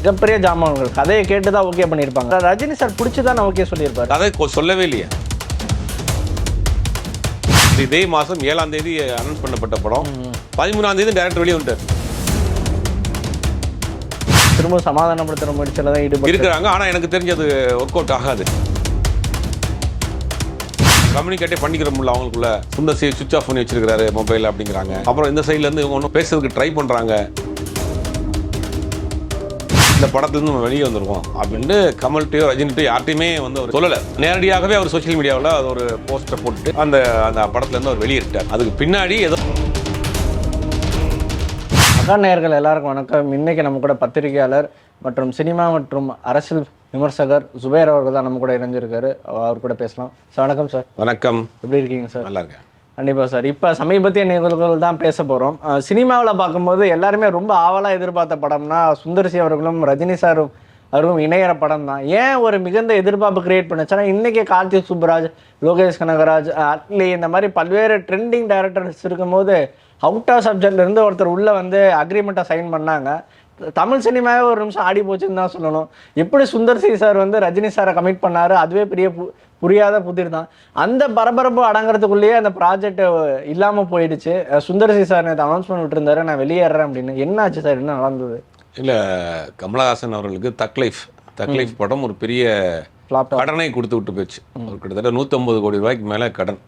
மிகப்பெரிய ஜாமான்கள். கதையை கேட்டு தான் ஓகே பண்ணியிருப்பாங்க. ரஜினி சார் பிடிச்சி தான் ஓகே சொல்லியிருப்பாரு? கதை கொ- சொல்லவே இல்லையே. இது இதே மாதம் ஏழாம் தேதி அனௌன்ஸ் பண்ணப்பட்ட படம். பதிமூணாம் தேதி டேரக்டர் வெளியே வந்துட்டார். திரும்ப சமாதானப்படுத்துகிற முயற்சியில் தான் ஈடுபட்டு இருக்கிறாங்க. ஆனால் எனக்கு தெரிஞ்சு அது ஒர்க் அவுட் ஆகாது. கம்யூனிகேட்டே பண்ணிக்கிற முடியல அவங்களுக்குள்ள. சுந்தர் சி சுவிச் ஆஃப் பண்ணி வச்சிருக்காரு மொபைல் அப்படிங்கிறாங்க. அப்புறம் இந்த சைட்ல இருந்து இவங்க ஒன்றும் பேசுறதுக்கு ட்ரை பண்றாங்க. இந்த படத்துலேருந்து நம்ம வெளியே வந்திருக்கோம் அப்படின்ட்டு கமல்கிட்டயோ ரஜினிகிட்டயோ யார்ட்டையுமே வந்து அவர் சொல்லலை. நேரடியாகவே அவர் சோஷியல் மீடியாவில் அது ஒரு போஸ்டர் போட்டு அந்த அந்த படத்துலேருந்து அவர் வெளியிட்டார் அதுக்கு பின்னாடி ஏதோ நேயர்கள் எல்லாருக்கும் வணக்கம். இன்னைக்கு நம்ம கூட பத்திரிகையாளர் மற்றும் சினிமா மற்றும் அரசியல் விமர்சகர் சுபேர் அவர்கள் தான் நம்ம கூட இணைஞ்சிருக்காரு. அவர் கூட பேசலாம். சார் வணக்கம் சார். வணக்கம். எப்படி இருக்கீங்க சார்? நல்லா இருக்கேன். கண்டிப்பாக சார். இப்போ சமீபத்திய நிகழ்வுகள் தான் பேச போகிறோம் சினிமாவில் பார்க்கும்போது எல்லாருமே ரொம்ப ஆவலாக எதிர்பார்த்த படம்னா சுந்தர்சி அவர்களும் ரஜினி சாரும் அவர்களும் இணையிற படம் தான். ஏன் ஒரு மிகுந்த எதிர்பார்ப்பு கிரியேட் பண்ணுச்சுன்னா இன்றைக்கி கார்த்திக் சுப்ராஜ் லோகேஷ் கனகராஜ் அட்லி இந்த மாதிரி பல்வேறு ட்ரெண்டிங் டைரக்டர்ஸ் இருக்கும்போது அவுட் ஆஃப் சப்ஜெக்ட்ல இருந்து ஒருத்தர் உள்ளே வந்து அக்ரிமெண்ட்டை சைன் பண்ணாங்க. தமிழ் சினிமாவே ஒரு நிமிஷம் ஆடி போச்சுன்னு தான் சொல்லணும். எப்படி சுந்தர் சி சார் வந்து ரஜினி சாரை கமிட் பண்ணாரு அதுவே பெரிய புரியாத புதிர் தான். அந்த பரபரப்பு அடங்குறதுக்குள்ளேயே அந்த ப்ராஜெக்ட் இல்லாமல் போயிடுச்சு. சுந்தர் சி சார் நேற்று அனௌன்ஸ்மெண்ட் விட்டுருந்தாரு நான் வெளியேறேன் அப்படின்னு. என்ன ஆச்சு சார்? என்ன நடந்தது? இல்லை கமலஹாசன் அவர்களுக்கு தக் லைஃப் தக் லைஃப் படம் ஒரு பெரிய கடனை கொடுத்து விட்டு போச்சு. ஒரு கிட்டத்தட்ட நூற்றம்பது கோடி ரூபாய்க்கு மேலே கடன்.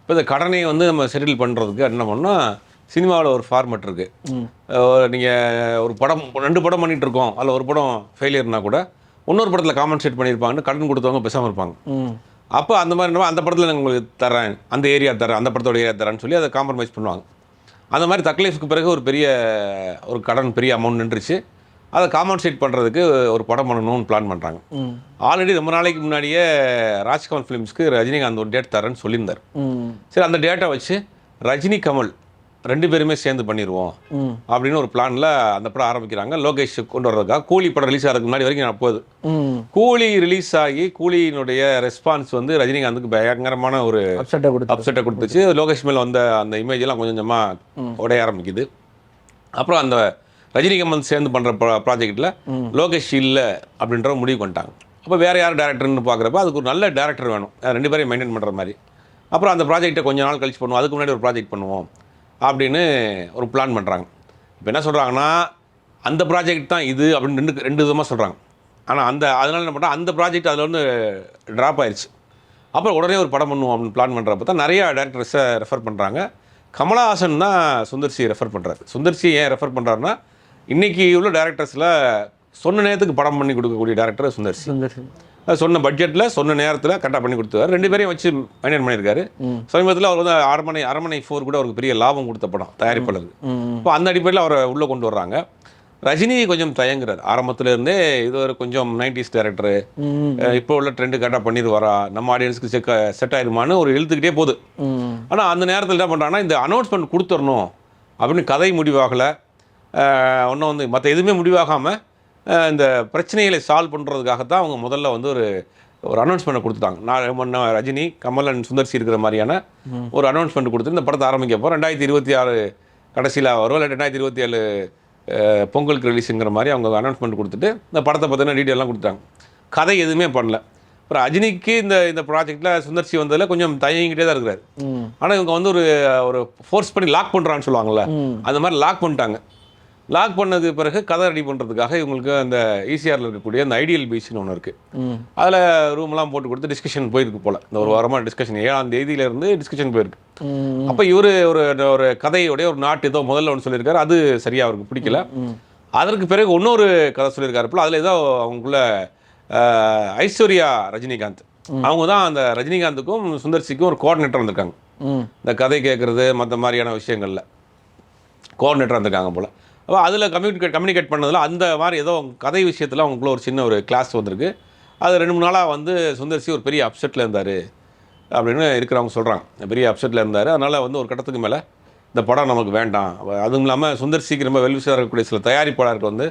இப்போ இந்த கடனை வந்து நம்ம செட்டில் பண்ணுறதுக்கு என்ன பண்ணோம்? சினிமாவில் ஒரு ஃபார்மெட் இருக்குது நீங்கள் ஒரு படம் ரெண்டு படம் பண்ணிட்டு இருக்கோம். அதில் ஒரு படம் ஃபெயிலியர்னா கூட இன்னொரு படத்தில் காம்பன்சேட் பண்ணியிருப்பாங்கன்னு கடன் கொடுத்தவங்க பேசாமல் இருப்பாங்க. அப்போ அந்த மாதிரி அந்த படத்தில் நான் உங்களுக்கு தரேன் அந்த ஏரியா தரேன் அந்த படத்தோட ஏரியா தரேன்னு சொல்லி அதை காம்ப்ரமைஸ் பண்ணுவாங்க. அந்த மாதிரி தக்லீஃப்க்கு பிறகு ஒரு பெரிய ஒரு கடன் பெரிய அமௌண்ட் நின்றுச்சு. அதை காம்பன்சேட் பண்ணுறதுக்கு ஒரு படம் பண்ணணும்னு பிளான் பண்ணுறாங்க ஆல்ரெடி ரொம்ப நாளைக்கு முன்னாடியே ராஜ்கமல் ஃபிலிம்ஸ்க்கு ரஜினிகாந்த் ஒரு டேட் தரேன்னு சொல்லியிருந்தார். சரி அந்த டேட்டை வச்சு ரஜினி கமல் ரெண்டு பேருமே சேர்ந்து பண்ணிடுவோம் அப்படின்னு ஒரு பிளானில் அந்த படம் ஆரம்பிக்கிறாங்க. லோகேஷ் கொண்டு வர்றதுக்காக கூலி படம் ரிலீஸ் ஆகிறதுக்கு முன்னாடி வரைக்கும் நான் போகுது. கூலி ரிலீஸ் ஆகி கூலியினுடைய ரெஸ்பான்ஸ் வந்து ரஜினிகாந்துக்கு பயங்கரமான ஒரு அப்செட்டை கொடுத்து. அப்செட்டை கொடுத்துச்சு. லோகேஷ் மேல வந்த அந்த இமேஜ் எல்லாம் கொஞ்சம் கொஞ்சமாக உடைய ஆரம்பிக்குது. அப்புறம் அந்த ரஜினிகாந்த் சேர்ந்து பண்ணுற ப்ராஜெக்டில் லோகேஷ் இல்லை அப்படின்ற முடிவு பண்ணிட்டாங்க அப்போ வேறு யார் டேரக்டர்னு பார்க்குறப்ப அதுக்கு ஒரு நல்ல டேரக்டர் வேணும். ரெண்டு பேரையும் மெயின்டைன் பண்ணுற மாதிரி. அப்புறம் அந்த ப்ராஜெக்ட்டை கொஞ்ச நாள் கழிச்சு பண்ணுவோம். அதுக்கு முன்னாடி ஒரு ப்ராஜெக்ட் பண்ணுவோம். அப்படின்னு ஒரு பிளான் பண்ணுறாங்க இப்போ என்ன சொல்கிறாங்கன்னா அந்த ப்ராஜெக்ட் தான் இது அப்படின்னு ரெண்டு ரெண்டு விதமாக சொல்கிறாங்க ஆனால் அந்த அதனால என்ன பண்ணுறா அந்த ப்ராஜெக்ட் அதில் வந்து ட்ராப் ஆயிடுச்சு அப்புறம் உடனே ஒரு படம் பண்ணுவோம் அப்படின்னு பிளான் பண்ணுறப்ப தான் நிறையா டேரக்டர்ஸை ரெஃபர் பண்ணுறாங்க கமலஹாசன் தான் சுந்தர்சியை ரெஃபர் பண்ணுறாரு சுந்தர்சி ஏன் ரெஃபர் பண்ணுறாருன்னா இன்றைக்கி உள்ள டேரக்டர்ஸில் சொன்ன நேரத்துக்கு படம் பண்ணி கொடுக்கக்கூடிய டேரக்டர் சுந்தர்சி. சுந்தர்சி. சொன்ன பட்ஜெட்டில் சொன்ன நேரத்தில் கரெக்டாக பண்ணி கொடுத்தாரு ரெண்டு பேரையும் வச்சு மெயின்டைன் பண்ணியிருக்காரு. சமீபத்தில் அவர் வந்து அரண்மனை அரண்மனை ஃபோர் கூட அவருக்கு பெரிய லாபம் கொடுத்த படம் தயாரிப்பாளருக்கு. இப்போ அந்த அடிப்படையில் அவரை உள்ளே கொண்டு வர்றாங்க. ரஜினி கொஞ்சம் தயங்குறார். ஆரம்பத்துல இருந்தே இது ஒரு கொஞ்சம் நைன்டிஸ் டேரக்டரு இப்போ உள்ள ட்ரெண்டு கரெக்டாக பண்ணிடுவாரா நம்ம ஆடியன்ஸ்க்கு செக் செட் ஆயிருமான்னு ஒரு இழுத்துக்கிட்டே போகுது. ஆனால் அந்த நேரத்தில் என்ன பண்ணுறாங்கன்னா இந்த அனௌன்ஸ்மெண்ட் கொடுத்துடணும் அப்படின்னு கதை முடிவாகலை. ஒன்றும் வந்து மற்ற எதுவுமே முடிவாகாமல் இந்த பிரச்சனைகளை சால்வ் பண்ணுறதுக்காகத்தான் அவங்க முதல்ல வந்து ஒரு ஒரு அனௌன்ஸ்மெண்ட் கொடுத்துட்டாங்க. நான் முன்ன ரஜினி கமல் அண்ட் சுந்தர்சி இருக்கிற மாதிரியான ஒரு அனௌன்ஸ்மெண்ட் கொடுத்து இந்த படத்தை ஆரம்பிக்க போகிறோம் ரெண்டாயிரத்தி இருபத்தி ஆறு கடைசியில் வரும் இல்லை ரெண்டாயிரத்தி இருபத்தி ஏழு பொங்கலுக்கு ரிலீஸுங்கிற மாதிரி அவங்க அனௌன்ஸ்மெண்ட் கொடுத்துட்டு இந்த படத்தை பற்றின டீட்டெயிலாம் கொடுத்தாங்க கதை எதுவுமே பண்ணல. அப்புறம் ரஜினிக்கு இந்த இந்த ப்ராஜெக்டில் சுந்தர்சி வந்ததில் கொஞ்சம் தயங்கிட்டே தான் இருக்கிறாரு. ஆனால் இவங்க வந்து ஒரு ஒரு ஃபோர்ஸ் பண்ணி லாக் பண்ணுறான்னு சொல்லுவாங்கள்ல. அந்த மாதிரி லாக் பண்ணிட்டாங்க. லாக் பண்ணது பிறகு கதை ரெடி பண்ணுறதுக்காக இவங்களுக்கு அந்த ஈசிஆரில் இருக்கக்கூடிய அந்த ஐடியல் பீச்னு ஒன்று இருக்குது அதில் ரூம்லாம் போட்டு கொடுத்து டிஸ்கஷன் போயிருக்கு போல். இந்த ஒரு வாரமாக டிஸ்கஷன் ஏழாம் தேதியிலேருந்து டிஸ்கஷன் போயிருக்கு. அப்போ இவர் ஒரு ஒரு கதையோடைய ஒரு நாட்டு ஏதோ முதல்ல ஒன்று சொல்லியிருக்காரு. அது சரியாக அவருக்கு பிடிக்கல. அதற்கு பிறகு இன்னொரு கதை சொல்லியிருக்காரு போல. அதில் ஏதோ அவங்களுக்குள்ள ஐஸ்வர்யா ரஜினிகாந்த். அவங்க தான் அந்த ரஜினிகாந்துக்கும் சுந்தர்சிக்கும் ஒரு கோஆர்டினேட்டர் வந்திருக்காங்க. இந்த கதை கேட்குறது மற்ற மாதிரியான விஷயங்களில். கோஆர்டினேட்டர் வந்திருக்காங்க போல். அப்போ அதில் கம்யூனிகேட் கம்யூனிகேட் பண்ணதில் அந்த மாதிரி ஏதோ கதை விஷயத்தில் அவங்களுக்குள்ள ஒரு சின்ன ஒரு கிளாஸ் வந்திருக்கு. அது ரெண்டு மூணு நாளாக வந்து சுந்தர்சி ஒரு பெரிய அப்செட்டில் இருந்தார் அப்படின்னு இருக்கிறவங்க சொல்கிறாங்க பெரிய அப்செட்டில் இருந்தார். அதனால் வந்து ஒரு கட்டத்துக்கு மேலே இந்த படம் நமக்கு வேண்டாம். அதுவும் இல்லாமல் சுந்தர்சிக்கு ரொம்ப வெல்விஷாக இருக்கக்கூடிய சில தயாரிப்பாளருக்கு வந்து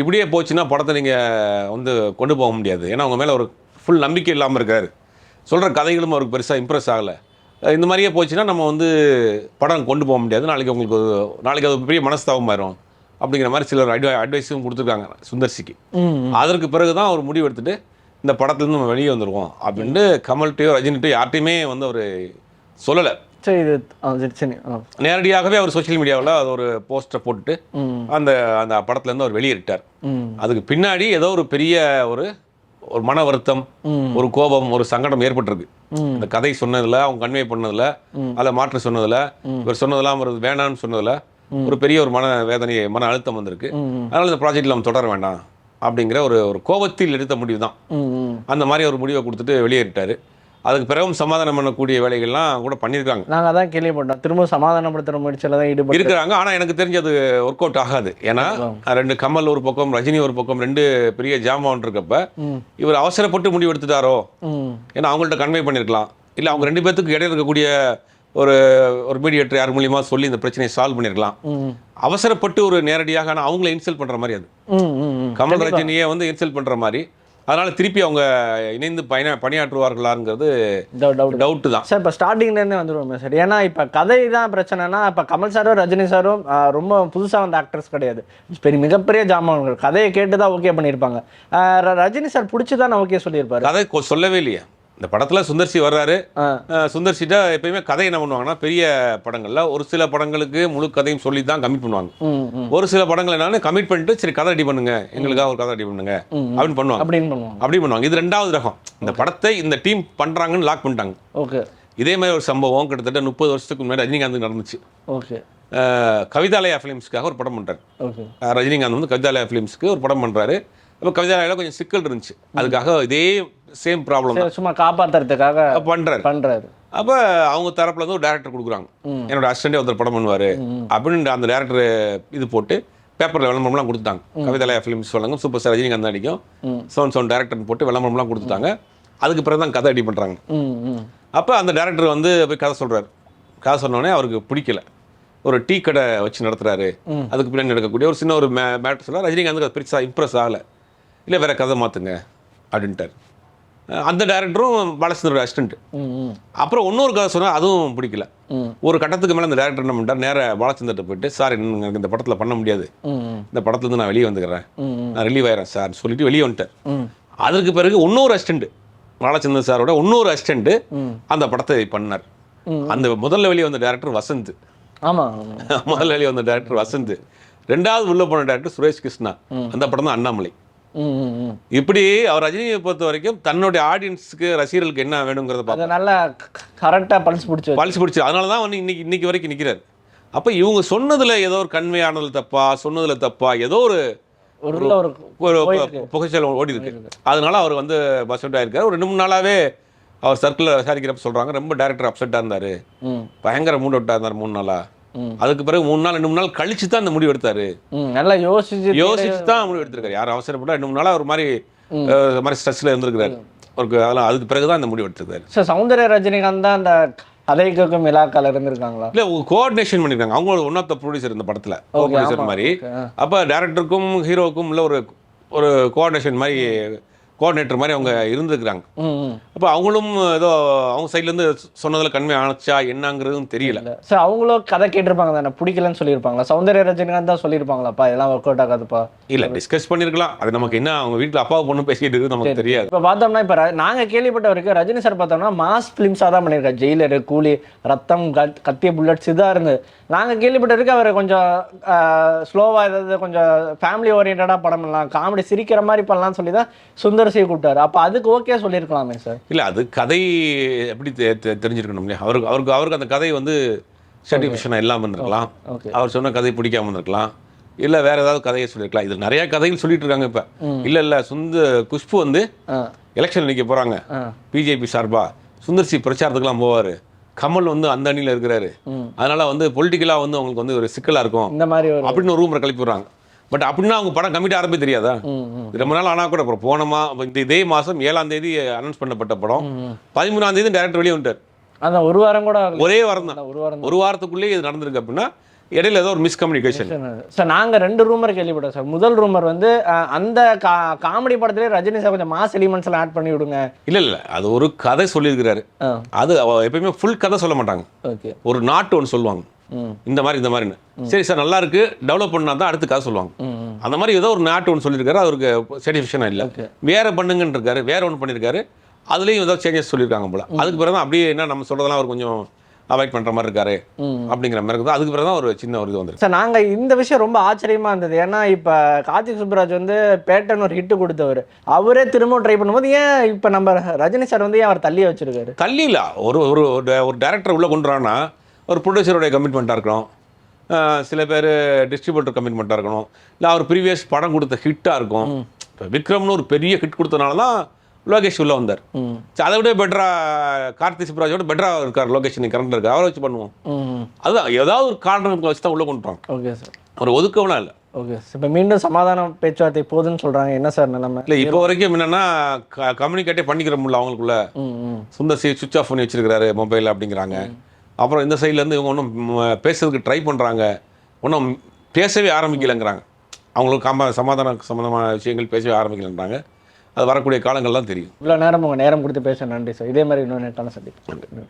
இப்படியே போச்சுன்னா படத்தை நீங்கள் வந்து கொண்டு போக முடியாது. ஏன்னா அவங்க மேலே ஒரு ஃபுல் நம்பிக்கை இல்லாமல் இருக்கார். சொல்கிற கதைகளும் அவருக்கு பெருசாக இம்ப்ரெஸ் ஆகலை. இந்த மாதிரியே போச்சுன்னா நம்ம வந்து படம் கொண்டு போக முடியாது. நாளைக்கு உங்களுக்கு நாளைக்கு அது பெரிய பெரிய மனஸ்தாபமாயிரும் அப்படிங்கிற மாதிரி சிலர் அட்வை அட்வைஸும் கொடுத்துருக்காங்க சுந்தர்சிக்கு. அதற்கு பிறகு தான் அவர் முடிவு எடுத்துட்டு இந்த படத்துலேருந்து நம்ம வெளியே வந்துருவோம் அப்படின்ட்டு கமல்கிட்டயோ ரஜினிகிட்டயோ யார்ட்டையுமே வந்து அவர் சொல்லலை. சரி இது நேரடியாகவே அவர் சோஷியல் மீடியாவில் அது ஒரு போஸ்டரை போட்டுட்டு அந்த அந்த படத்துலேருந்து அவர் வெளியேறிட்டார். ம். அதுக்கு பின்னாடி ஏதோ ஒரு பெரிய ஒரு ஒரு மன வருத்தம். ஒரு கோபம் ஒரு சங்கடம் ஏற்பட்டிருக்கு. இந்த கதை சொன்னதுல அவங்க கன்வே பண்ணதுல அதில் மாற்று சொன்னதுல இவர் சொன்னதெல்லாம் அவர் வேணாம்னு சொன்னதுல ஒரு பெரிய ஒரு மன வேதனை மன அழுத்தம் வந்திருக்கு. அதனால இந்த ப்ராஜெக்ட்ல நம்ம தொடர வேண்டாம் அப்படிங்கிற ஒரு ஒரு கோபத்தில் எடுத்த முடிவு தான் அந்த மாதிரி ஒரு முடிவை கொடுத்துட்டு வெளியேறிட்டாரு. அதுக்கு பிறகும் சமாதானம் பண்ணக்கூடிய வேலைகள்லாம் கூட பண்ணியிருக்காங்க. நாங்கள் அதான் கேள்விப்பட்டோம். திரும்ப சமாதானப்படுத்துகிற முயற்சியில் தான் ஈடுபட்டு இருக்கிறாங்க. ஆனா எனக்கு தெரிஞ்சு அது ஒர்க் அவுட் ஆகாது. ஏன்னா ரெண்டு கமல் ஒரு பக்கம் ரஜினி ஒரு பக்கம் ரெண்டு பெரிய ஜாமான் இருக்கப்ப இவர் அவசரப்பட்டு முடிவு எடுத்துட்டாரோ? ஏன்னா அவங்கள்ட்ட கன்வே பண்ணியிருக்கலாம் இல்லை அவங்க ரெண்டு பேர்த்துக்கு இடையில இருக்கக்கூடிய ஒரு ஒரு மீடியேட்டர் யார் மூலியமா சொல்லி இந்த பிரச்சனையை சால்வ் பண்ணியிருக்கலாம் ம் அவசரப்பட்டு ஒரு நேரடியாக ஆனால் அவங்கள இன்சல்ட் பண்ற மாதிரி அது. கமல் ரஜினியை வந்து இன்சல்ட் பண்ற மாதிரி. அதனால திருப்பி அவங்க இணைந்து பயண பணியாற்றுவார்களாங்கிறது டவுட் தான். சார் இப்போ ஸ்டார்டிங்லேருந்தே வந்துருவோமே சார். ஏன்னா இப்போ கதை தான் பிரச்சனைனா இப்போ கமல் சாரும் ரஜினி சாரும் ரொம்ப புதுசாக வந்த ஆக்டர்ஸ் கிடையாது. பெரிய மிகப்பெரிய ஜாமான்கள். கதையை கேட்டு தான் ஓகே பண்ணியிருப்பாங்க ரஜினி சார் பிடிச்சி தான் ஓகே சொல்லியிருப்பாரு. கதை சொல்லவே இல்லையே. இந்த படத்துல சுந்தர்சி வர்றாரு. சுந்தர்சிட்ட எப்பயுமே கதை என்ன பண்ணுவாங்கன்னா பெரிய படங்கள்ல ஒரு சில படங்களுக்கு முழு கதையும் சொல்லி தான் கமிட் பண்ணுவாங்க ஒரு சில படங்கள் என்னன்னு கமிட் பண்ணிட்டு சரி கதை ரெடி பண்ணுங்க. எங்களுக்காக ஒரு கதை ரெடி பண்ணுங்க. அப்படின்னு பண்ணுவாங்க. அப்படின்னு பண்ணுவாங்க. அப்படி பண்ணுவாங்க. இது ரெண்டாவது ரகம். இந்த படத்தை இந்த டீம் பண்றாங்கன்னு லாக் பண்ணிட்டாங்க. ஓகே. இதே மாதிரி ஒரு சம்பவம் கிட்டத்தட்ட முப்பது வருஷத்துக்கு முன்னாடி ரஜினிகாந்த் நடந்துச்சு. ஓகே. கவிதாலயா ஃபிலிம்ஸ்க்காக ஒரு படம் அஹ் ரஜினிகாந்த் வந்து கவிதாலயா ஃபிலிம்ஸ்க்கு ஒரு படம் பண்றாரு. அப்போ கவிதாலயால கொஞ்சம் சிக்கல் இருந்துச்சு. அதுக்காக இதே சேம் ப்ராப்ளம் சும்மா காப்பாத்துறதுக்காக தான் பண்றாரு. பண்றாரு. அப்போ அவங்க தரப்புல இருந்து ஒரு டேரக்டர் கொடுக்குறாங்க. என்னோட அசிஸ்டண்டே ஒருத்தர் படம் பண்ணுவார். அப்படின்னு அந்த டேரக்டர் இது போட்டு பேப்பரில் விளம்பரம்லாம் கொடுத்தாங்க கவிதாலயா ஃபிலிம்ஸ் வழங்கும் சூப்பர் ஸ்டார் ரஜினிகாந்த் நடிக்கும். சோன் சோன் டேரக்டர் போட்டு விளம்பரம்லாம் கொடுத்துட்டாங்க. அதுக்கு பிறகு தான் கதை ரெடி பண்ணுறாங்க அப்போ அந்த டேரக்டர் வந்து போய் கதை சொல்கிறாரு கதை சொன்னோடனே அவருக்கு பிடிக்கல. ஒரு டீ கடை வச்சு நடத்துறாரு. அதுக்கு பின்னாடி நடக்கக்கூடிய ஒரு சின்ன ஒரு மேட்ரு சொல்ல ரஜினிகாந்துக்கு அது பெருசாக இம்ப்ரெஸ் ஆகலை. இல்லை வேற கதை மாற்றுங்க அப்படின்ட்டார். அந்த டேரக்டரும் பாலச்சந்திரோட ம் அப்புறம் இன்னொரு கதை சொன்னால் அதுவும் பிடிக்கல. ஒரு கட்டத்துக்கு மேலே அந்த டேரக்டர் என்ன பண்ணிட்டார் நேர பாலச்சந்திரட்ட போயிட்டு சார் எனக்கு இந்த படத்தில் பண்ண முடியாது. இந்த படத்துலேருந்து நான் வெளியே வந்துக்கிறேன். நான் ரிலீவ் ஆயிடுறேன் சார் சொல்லிட்டு வெளியே வந்துட்டேன் அதற்கு பிறகு இன்னொரு அசிஸ்டண்ட் பாலச்சந்தர் சாரோட இன்னொரு அசிஸ்டண்ட். அந்த படத்தை பண்ணார். அந்த முதல்ல வெளியே வந்த டேரக்டர் வசந்த். ஆமாம் முதல்ல வெளியே வந்த டேரக்டர் வசந்த். ரெண்டாவது உள்ள போன டேரக்டர் சுரேஷ் கிருஷ்ணா. அந்த படம் தான் அண்ணாமலை. இப்படி அவர் ரஜினியை பொறுத்த வரைக்கும் தன்னுடைய ஆடியன்ஸுக்கு ரசிகர்களுக்கு என்ன வேணுங்கிறத. அதை நல்லா கரெக்டாக பல்ஸ் பிடிச்சி பழிச்சு பிடிச்சி. அதனால தான் வந்து இன்னைக்கு இன்னைக்கு வரைக்கும் நிற்கிறார் அப்போ இவங்க சொன்னதுல ஏதோ ஒரு கன்வே தப்பா சொன்னதுல தப்பா ஏதோ ஒரு ஒரு. புகைச்சல் ஓடி இருக்கு அதனால அவர் வந்து பஸ் அவுட் ஆயிருக்காரு. ஒரு ரெண்டு மூணு நாளாவே அவர் சர்க்கிளில் விசாரிக்கிறப்ப சொல்றாங்க. ரொம்ப டேரக்டர் அப்செட்டாக இருந்தாரு. பயங்கர மூட் அவுட்டாக இருந்தார் மூணு நாளா. ம். அதுக்கு பிறகு மூணு நாள் ரெண்டு மூணு நாள் கழிச்சு தான் இந்த முடிவு எடுத்தாரு. நல்லா யோசிச்சு யோசிச்சு தான் முடிவு எடுத்திருக்காரு. யாரும் அவசரப்பட்டா ரெண்டு மூணு நாளா ஒரு மாதிரி மாதிரி ஸ்ட்ரெஸ்ல இருந்திருக்காரு ஒரு அதெல்லாம் அதுக்கு பிறகு தான் இந்த முடிவு எடுத்திருக்காரு. சார் சௌந்தர்ய ரஜினிகாந்த் தான் அந்த கதைக்கும் இலாக்கால இருந்திருக்காங்களா? இல்ல கோஆர்டினேஷன் பண்ணிருக்காங்க அவங்க ஒன் ஆஃப் த ப்ரொடியூசர் இந்த படத்துல. ப்ரொடியூசர் மாதிரி. அப்ப டேரக்டருக்கும் ஹீரோவுக்கும் உள்ள ஒரு ஒரு கோஆர்டினேஷன் மாதிரி கோஆர்டினேட்டர் மாதிரி அவங்க இருந்திருக்கிறாங்க. அப்போ அவங்களும் ஏதோ அவங்க சைட்ல இருந்து சொன்னதுல கன்வே ஆனச்சா என்னங்கிறதும் தெரியல. சார் அவங்களும் கதை கேட்டிருப்பாங்க தானே? பிடிக்கலன்னு சொல்லியிருப்பாங்களா? சௌந்தர்ய ரஜினிகாந்த் தான் சொல்லியிருப்பாங்களாப்பா? இதெல்லாம் ஒர்க் அவுட் ஆகாதுப்பா. இல்ல டிஸ்கஸ் பண்ணிருக்கலாம். அது நமக்கு என்ன அவங்க வீட்டுல அப்பா பொண்ணு பேசிட்டு இருக்கு நமக்கு தெரியாது. இப்போ பார்த்தோம்னா இப்போ நாங்கள் கேள்விப்பட்ட வரைக்கும் ரஜினி சார் பார்த்தோம்னா மாஸ் ஃபிலிம்ஸாக தான் பண்ணியிருக்காரு. ஜெயிலரு கூலி ரத்தம் கத்- கத்திய புல்லட்ஸ் இதாக இருந்தது நாங்கள் கேள்விப்பட்ட வரைக்கும் அவர் கொஞ்சம் ஸ்லோவாக ஏதாவது கொஞ்சம் ஃபேமிலி ஓரியன்டாக படம் பண்ணலாம் காமெடி சிரிக்கிற மாதிரி பண்ணலாம்னு சொல்லி தான் சுந்தர் சி கூப்பிட்டாரு. அப்போ அதுக்கு ஓகே சொல்லியிருக்கலாமே சார் இல்ல அது கதை எப்படி தெரிஞ்சிருக்கணும் இல்லையா? அவருக்கு அவருக்கு அவருக்கு அந்த கதை வந்து சாட்டிஸ்ஃபேக்ஷனாக இல்லாமல் இருந்திருக்கலாம் அவர் சொன்ன கதை பிடிக்காம இருந்திருக்கலாம் இல்ல வேற ஏதாவது கதையை சொல்லியிருக்கலாம். இது நிறைய கதைகள் சொல்லிட்டு இருக்காங்க இப்ப. இல்ல இல்ல சுந்த குஷ்பு வந்து எலெக்ஷன் நிக்க போறாங்க. ஆ. பிஜேபி சார்பா. சுந்தர்சி பிரச்சாரத்துக்குலாம் போவாரு. கமல் வந்து அந்த அணியில இருக்கிறாரு. அதனால வந்து பொலிட்டிக்கலா வந்து அவங்களுக்கு வந்து ஒரு சிக்கலா இருக்கும். இந்த மாதிரி அப்படின்னு ஒரு ரூமரை கிளப்பி விடுறாங்க. பட் அப்படின்னா அவங்க படம் கமிட் ஆரம்பி தெரியாதா? ரொம்ப நாள் ஆனா கூட அப்புறம் போன மா இந்த இதே மாசம் ஏழாம் தேதி அனௌன்ஸ் பண்ணப்பட்ட படம். பதிமூணாம் தேதி டேரக்டர் வெளியே வந்துட்டார். அதான் ஒரு வாரம் கூட. ஒரே வாரம் தான். ஒரு வாரம் ஒரு வாரத்துக்குள்ளேயே இது நடந்திருக்கு அப்படின்னா இடையில ஏதோ ஒரு மிஸ்கம்யூனிகேஷன் சார் நாங்கள் ரெண்டு ரூமர் கேள்விப்பட்டோம் சார். முதல் ரூமர் வந்து அந்த கா காமெடி படத்திலே ரஜினி சார் கொஞ்சம் மாஸ் எலிமெண்ட்ஸ் எல்லாம் ஆட் பண்ணி விடுங்க. இல்ல இல்ல அது ஒரு கதை சொல்லியிருக்கிறாரு. அது எப்பயுமே ஃபுல் கதை சொல்ல மாட்டாங்க. ஓகே. ஒரு நாட்டு ஒன்று சொல்லுவாங்க. இந்த மாதிரி இந்த மாதிரின்னு. சரி சார் நல்லா இருக்கு. டெவலப் பண்ணா தான் அடுத்து காசு சொல்லுவாங்க. அந்த மாதிரி ஏதோ ஒரு நாட்டு ஒன்று சொல்லியிருக்காரு. அவருக்கு சாட்டிஸ்ஃபேக்ஷனாக இல்லை. வேற பண்ணுங்கன்னு இருக்காரு வேற ஒன்று பண்ணியிருக்காரு. அதுலேயும் ஏதோ சேஞ்சஸ் சொல்லியிருக்காங்க போல. அதுக்கு பிறகு தான் அப்படியே என்ன நம்ம சொல்றதெல்லாம் அவர் கொஞ்சம் அவாய்ட் பண்ணுற மாதிரி இருக்காரு. அப்படிங்கிற மாதிரி இருக்குது. அதுக்கு பிறகு தான் ஒரு சின்ன ஒரு இது வந்துருக்கு. சார் நாங்க இந்த விஷயம் ரொம்ப ஆச்சரியமா இருந்தது. ஏன்னா இப்ப கார்த்திக் சுப்ராஜ் வந்து பேட்டன் ஒரு ஹிட் கொடுத்தவர். அவரே திரும்ப ட்ரை பண்ணும்போது ஏன் இப்ப நம்ம ரஜினி சார் வந்து ஏன் அவர் தள்ளியே வச்சிருக்காரு? தள்ளி இல்லை ஒரு ஒரு ஒரு- ஒரு டேரக்டர் உள்ளே கொண்டு வரான்னா ஒரு ப்ரொடியூசருடைய கமிட்மெண்ட்டாக இருக்கணும். சில பேர் டிஸ்ட்ரிபியூட்டர் கமிட்மெண்ட்டாக இருக்கணும். இல்லை அவர் ப்ரீவியஸ் படம் கொடுத்த ஹிட்டாக இருக்கும். இப்போ விக்ரம்னு ஒரு பெரிய ஹிட் கொடுத்தனால தான் லோகேஷ் உள்ளே வந்தார். அதை விட பெட்டராக கார்த்தி சுப்ராஜோட பெட்டராக இருக்கார் லோகேஷ் நீ கரண்ட் இருக்கார். அவரை வச்சு பண்ணுவோம். அதுதான் ஏதாவது ஒரு காரணம் வச்சு தான் உள்ளே கொண்டு வராங்க ஓகே சார். ஒரு ஒதுக்கவனா இல்லை. Okay sir. இப்போ மீண்டும் சமாதான பேச்சுவார்த்தை போகுதுன்னு சொல்றாங்க. என்ன சார் நிலைமை? இல்லை இப்போ வரைக்கும் என்னென்னா கம்யூனிகேட்டே பண்ணிக்கிற முடியல அவங்களுக்குள்ள. சுந்தர் சி சுவிச் ஆஃப் பண்ணி வச்சிருக்கிறாரு மொபைல் அப்படிங்கிறாங்க. அப்புறம் இந்த சைட்லேருந்து இவங்க ஒன்றும் பேசுறதுக்கு ட்ரை பண்ணுறாங்க ஒன்றும் பேசவே ஆரம்பிக்கலைங்கிறாங்க. அவங்களுக்கு காம சமாதான சம்மந்தமான விஷயங்கள் பேசவே ஆரம்பிக்கலைன்றாங்க அது வரக்கூடிய காலங்கள் தான் தெரியும். இவ்வளோ நேரம் உங்கள் நேரம் கொடுத்து பேச நன்றி சார் இதே மாதிரி இன்னொரு நேரத்தான சந்திப்பு